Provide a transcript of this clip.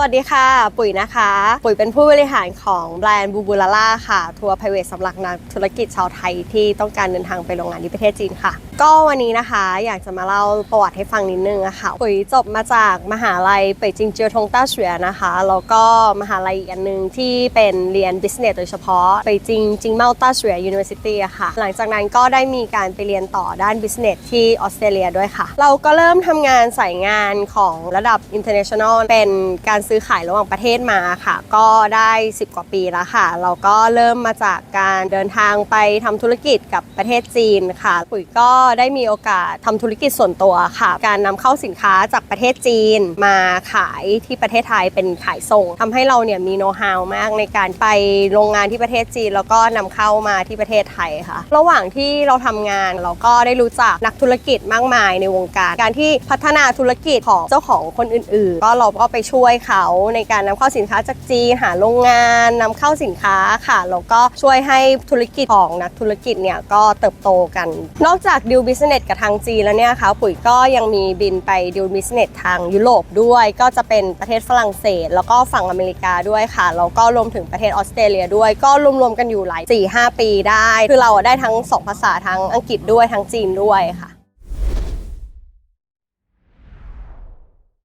วัสดีค่ะ ปุ๋ยนะคะ ปุ๋ยเป็นผู้บริหารของแบรนด์บูบูลาล่าค่ะ ทัวร์ไพรเวทสำหรับนักธุรกิจชาวไทยที่ต้องการเดินทางไปโรงงานที่ประเทศจีนค่ะ ก็วันนี้นะคะอยากจะมาเล่าประวัติให้ฟังนิดนึงอะค่ะปุ๋ยจบมาจากมหาลัยเป่ยจิงเจียวทงต้าเฉวียนะคะแล้วก็มหาลัยอีกอันหนึงที่เป็นเรียน business โดยเฉพาะเป่ยจิงจิงเมาต้าเฉวีย University อะค่ะ หลังจากนั้นก็ได้มีการไปเรียนต่อด้าน business ที่ออสเตรเลียด้วยค่ะ เราก็เริ่มทำงานสายงานของระดับ international เป็นการซื้อขายระหว่างประเทศมาค่ะ ก็ได้ 10 กว่าปีแล้วค่ะ เราก็เริ่มมาจากการเดินทางไปทำธุรกิจกับประเทศจีนค่ะ ปุ๋ยก็ได้มีโอกาสทำธุรกิจส่วนตัวค่ะ การนำเข้าสินค้าจากประเทศจีนมาขายที่ประเทศไทยเป็นขายส่งทำให้เราเนี่ยมีโน้ตฮาวมากในการไปโรงงานที่ประเทศจีน แล้วก็นำเข้ามาที่ประเทศไทยค่ะ ระหว่างที่เราทำงานเราก็ได้รู้จักนักธุรกิจมากมายในวงการ การที่พัฒนาธุรกิจของเจ้าของคนอื่น ๆ ก็เราก็ไปช่วยเขาในการนำเข้าสินค้าจากจีนหาโรงงานนำเข้าสินค้าค่ะแล้วก็ช่วยให้ธุรกิจของนักธุรกิจเนี่ยก็เติบโตกัน นอกจากดิลบิสเนสกับทางจีนแล้วเนี่ยค่ะปุ๋ยก็ยังมีบินไปดิวบิสเนสทางยุโรปด้วย ก็จะเป็นประเทศฝรั่งเศส แล้วก็ฝั่งอเมริกาด้วยค่ะแล้วก็รวมถึงประเทศออสเตรเลียด้วย ก็รวมๆกันอยู่หลาย4-5 ปีได้ คือเราได้ทั้งสองภาษาทั้งอังกฤษด้วยทั้งจีนด้วยค่ะ